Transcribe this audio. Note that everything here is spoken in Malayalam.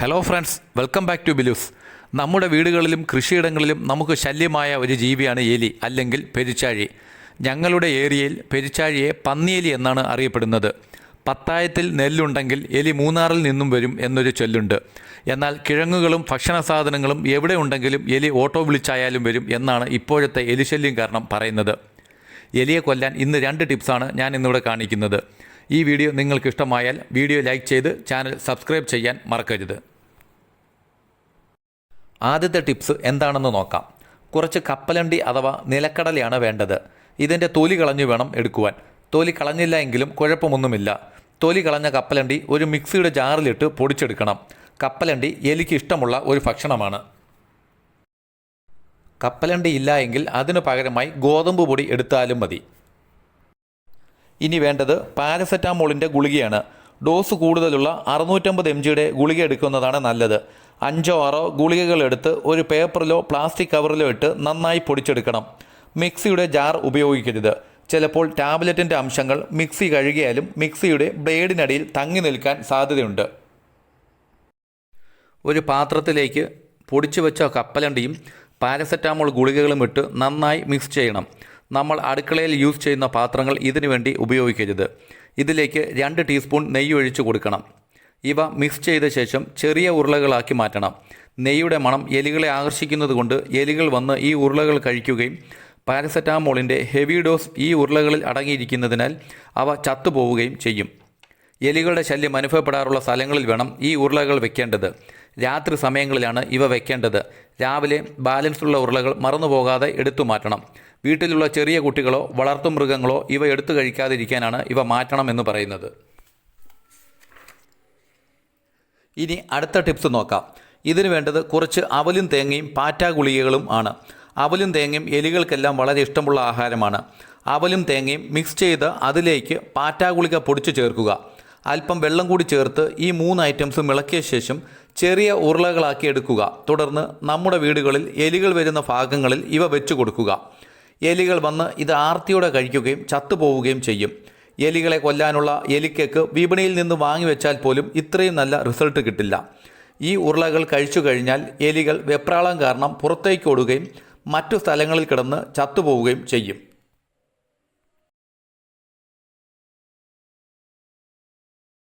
Hello friends welcome back to ബിലൂസ് നമ്മുടെ വീടുകളിലും കൃഷിയിടങ്ങളിലും നമുക്ക് ശല്യമായ ഒരു ജീവിയാണ് എലി അല്ലെങ്കിൽ പെരിച്ചാഴി. ഞങ്ങളുടെ ഏരിയയിൽ പെരിച്ചാഴിയെ പന്നിയെലി എന്നാണ് അറിയപ്പെടുന്നത്. പത്തായത്തിൽ നെല്ലുണ്ടെങ്കിൽ എലി മൂന്നാറിൽ നിന്നും വരും എന്നൊരു ചൊല്ലുണ്ട്. എന്നാൽ കിഴങ്ങുകളും ഭക്ഷണ സാധനങ്ങളും എവിടെ ഉണ്ടെങ്കിലും എലി ഓട്ടോ വിളിച്ചായാലും വരും എന്നാണ് ഇപ്പോഴത്തെ എലിശല്യം കാരണം പറയുന്നത്. എലിയെ കൊല്ലാൻ ഇന്ന് രണ്ട് ടിപ്സാണ് ഞാൻ ഇന്നിവിടെ കാണിക്കുന്നത്. ഈ വീഡിയോ നിങ്ങൾക്ക് ഇഷ്ടമായാൽ വീഡിയോ ലൈക്ക് ചെയ്ത് ചാനൽ സബ്സ്ക്രൈബ് ചെയ്യാൻ മറക്കരുത്. ആദ്യത്തെ ടിപ്സ് എന്താണെന്ന് നോക്കാം. കുറച്ച് കപ്പലണ്ടി അഥവാ നിലക്കടലയാണ് വേണ്ടത്. ഇതിന്റെ തൊലി കളഞ്ഞു വേണം എടുക്കുവാൻ. തൊലി കളഞ്ഞില്ല എങ്കിലും കുഴപ്പമൊന്നുമില്ല. തൊലി കളഞ്ഞ കപ്പലണ്ടി ഒരു മിക്സിയുടെ ജാറിലിട്ട് പൊടിച്ചെടുക്കണം. കപ്പലണ്ടി എലിക്ക് ഇഷ്ടമുള്ള ഒരു ഭക്ഷണമാണ്. കപ്പലണ്ടി ഇല്ല എങ്കിൽ അതിനു പകരമായി ഗോതമ്പ് പൊടി എടുത്താലും മതി. ഇനി വേണ്ടത് പാരസെറ്റാമോളിന്റെ ഗുളികയാണ്. ഡോസ് കൂടുതലുള്ള അറുന്നൂറ്റമ്പത് എം ജിയുടെ ഗുളിക എടുക്കുന്നതാണ് നല്ലത്. അഞ്ചോ ആറോ ഗുളികകൾ എടുത്ത് ഒരു പേപ്പറിലോ പ്ലാസ്റ്റിക് കവറിലോ ഇട്ട് നന്നായി പൊടിച്ചെടുക്കണം. മിക്സിയുടെ ജാർ ഉപയോഗിക്കരുത്. ചിലപ്പോൾ ടാബ്ലറ്റിന്റെ അംശങ്ങൾ മിക്സി കഴുകിയാലും മിക്സിയുടെ ബ്ലേഡിനടിയിൽ തങ്ങി നിൽക്കാൻ സാധ്യതയുണ്ട്. ഒരു പാത്രത്തിലേക്ക് പൊടിച്ചു വെച്ച കപ്പലണ്ടിയും പാരസെറ്റാമോൾ ഗുളികകളും ഇട്ട് നന്നായി മിക്സ് ചെയ്യണം. നമ്മൾ അടുക്കളയിൽ യൂസ് ചെയ്യുന്ന പാത്രങ്ങൾ ഇതിനുവേണ്ടി ഉപയോഗിക്കരുത്. ഇതിലേക്ക് രണ്ട് ടീസ്പൂൺ നെയ്യ് ഒഴിച്ചു കൊടുക്കണം. ഇവ മിക്സ് ചെയ്ത ശേഷം ചെറിയ ഉരുളകളാക്കി മാറ്റണം. നെയ്യുടെ മണം എലികളെ ആകർഷിക്കുന്നത് കൊണ്ട് എലികൾ വന്ന് ഈ ഉരുളകൾ കഴിക്കുകയും പാരസെറ്റാമോളിന്റെ ഹെവി ഡോസ് ഈ ഉരുളകളിൽ അടങ്ങിയിരിക്കുന്നതിനാൽ അവ ചത്തുപോവുകയും ചെയ്യും. എലികളുടെ ശല്യം അനുഭവപ്പെടാറുള്ള സ്ഥലങ്ങളിൽ വേണം ഈ ഉരുളകൾ വെക്കേണ്ടത്. രാത്രി സമയങ്ങളിലാണ് ഇവ വെക്കേണ്ടത്. രാവിലെ ബാലൻസുള്ള ഉരുളകൾ മറന്നുപോകാതെ എടുത്തു മാറ്റണം. വീട്ടിലുള്ള ചെറിയ കുട്ടികളോ വളർത്തുമൃഗങ്ങളോ ഇവ എടുത്തു കഴിക്കാതിരിക്കാനാണ് ഇവ മാറ്റണമെന്ന് പറയുന്നത്. ഇനി അടുത്ത ടിപ്സ് നോക്കാം. ഇതിന് വേണ്ടത് കുറച്ച് അവലും തേങ്ങയും പാറ്റാ ഗുളികകളും ആണ്. അവലും തേങ്ങയും എലികൾക്കെല്ലാം വളരെ ഇഷ്ടമുള്ള ആഹാരമാണ്. അവലും തേങ്ങയും മിക്സ് ചെയ്ത് അതിലേക്ക് പാറ്റാ ഗുളിക പൊടിച്ചു ചേർക്കുക. അല്പം വെള്ളം കൂടി ചേർത്ത് ഈ മൂന്ന് ഐറ്റംസും ഇളക്കിയ ശേഷം ചെറിയ ഉരുളകളാക്കി എടുക്കുക. തുടർന്ന് നമ്മുടെ വീടുകളിൽ എലികൾ വരുന്ന ഭാഗങ്ങളിൽ ഇവ വെച്ചു കൊടുക്കുക. എലികൾ വന്ന് ഇത് ആർത്തിയോടെ കഴിക്കുകയും ചത്തുപോവുകയും ചെയ്യും. എലികളെ കൊല്ലാനുള്ള എലിക്കേക്ക് വിപണിയിൽ നിന്ന് വാങ്ങിവെച്ചാൽ പോലും ഇത്രയും നല്ല റിസൾട്ട് കിട്ടില്ല. ഈ ഉരുളകൾ കഴിച്ചു കഴിഞ്ഞാൽ എലികൾ വെപ്രാളം കാരണം പുറത്തേക്ക് ഓടുകയും മറ്റു സ്ഥലങ്ങളിൽ കിടന്ന് ചത്തുപോവുകയും ചെയ്യും.